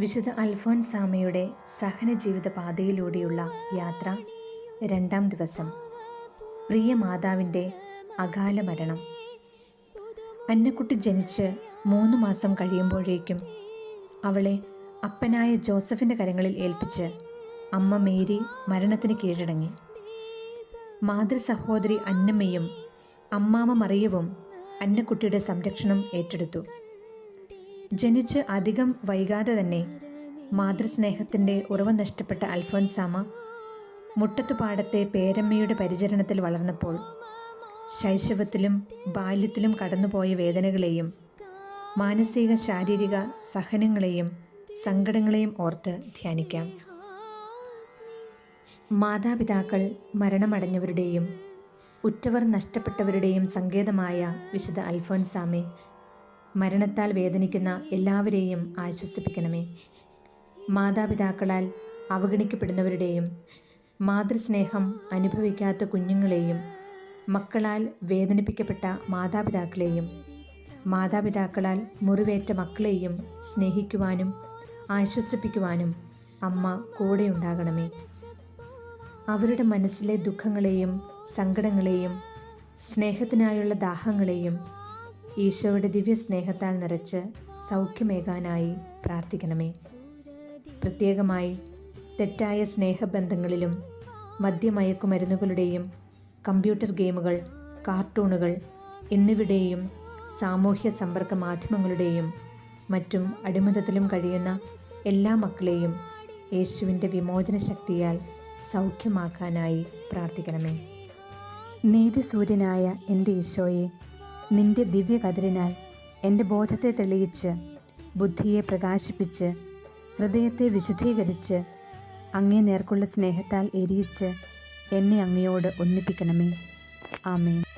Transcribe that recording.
വിശുദ്ധ അൽഫോൻസാമയുടെ സഹനജീവിത പാതയിലൂടെയുള്ള യാത്ര രണ്ടാം ദിവസം. പ്രിയ മാതാവിന്റെ അകാല മരണം. അന്നക്കുട്ടി ജനിച്ച് മൂന്ന് മാസം കഴിയുമ്പോഴേക്കും അവളെ അപ്പനായ ജോസഫിന്റെ കരങ്ങളിൽ ഏൽപ്പിച്ച് അമ്മ മേരി മരണത്തിന് കീഴടങ്ങി. മാതൃ സഹോദരി അന്നമ്മയും അമ്മാമ മറിയവും അന്നക്കുട്ടിയുടെ സംരക്ഷണം ഏറ്റെടുത്തു. ജനിച്ച് അധികം വൈകാതെ തന്നെ മാതൃസ്നേഹത്തിന്റെ ഉറവ നഷ്ടപ്പെട്ട അൽഫോൻസാമ മുട്ടത്തുപാടത്തെ പേരമ്മയുടെ പരിചരണത്തിൽ വളർന്നപ്പോൾ ശൈശവത്തിലും ബാല്യത്തിലും കടന്നുപോയ വേദനകളെയും മാനസിക ശാരീരിക സഹനങ്ങളെയും സങ്കടങ്ങളെയും ഓർത്ത് ധ്യാനിക്കാം. മാതാപിതാക്കൾ മരണമടഞ്ഞവരുടെയും ഉറ്റവർ നഷ്ടപ്പെട്ടവരുടെയും സങ്കേതമായ വിശുദ്ധ അൽഫോൻസാമെ മരണത്താൽ വേദനിക്കുന്ന എല്ലാവരെയും ആശ്വസിപ്പിക്കണമേ. മാതാപിതാക്കളാൽ അവഗണിക്കപ്പെടുന്നവരുടെയും മാതൃസ്നേഹം അനുഭവിക്കാത്ത കുഞ്ഞുങ്ങളെയും മക്കളാൽ വേദനിപ്പിക്കപ്പെട്ട മാതാപിതാക്കളെയും മാതാപിതാക്കളാൽ മുറിവേറ്റ മക്കളെയും സ്നേഹിക്കുവാനും ആശ്വസിപ്പിക്കുവാനും അമ്മ കൂടെയുണ്ടാകണമേ. അവരുടെ മനസ്സിലെ ദുഃഖങ്ങളെയും സങ്കടങ്ങളെയും സ്നേഹത്തിനായുള്ള ദാഹങ്ങളെയും ഈശോയുടെ ദിവ്യസ്നേഹത്താൽ നിറച്ച് സൗഖ്യമേകാനായി പ്രാർത്ഥിക്കണമേ. പ്രത്യേകമായി തെറ്റായ സ്നേഹബന്ധങ്ങളിലും മദ്യമയക്കുമരുന്നുകളുടെയും കമ്പ്യൂട്ടർ ഗെയിമുകൾ കാർട്ടൂണുകൾ എന്നിവയുടെയും സാമൂഹ്യ സമ്പർക്ക മാധ്യമങ്ങളുടെയും മറ്റും അടിമതത്തിലും കഴിയുന്ന എല്ലാ മക്കളെയും യേശുവിന്റെ വിമോചന ശക്തിയാൽ സൗഖ്യമാക്കാനായി പ്രാർത്ഥിക്കണമേ. നീതിസൂര്യനായ എന്റെ ഈശോയെ നിന്റെ ദിവ്യകതിരിനാൽ എന്റെ ബോധത്തെ തെളിയിച്ച് ബുദ്ധിയെ പ്രകാശിപ്പിച്ച് ഹൃദയത്തെ വിശുദ്ധീകരിച്ച് അങ്ങേ നേർക്കുള്ള സ്നേഹത്താൽ എരിയിച്ച് എന്നെ അങ്ങയോട് ഒന്നിപ്പിക്കണമേ. ആമേൻ.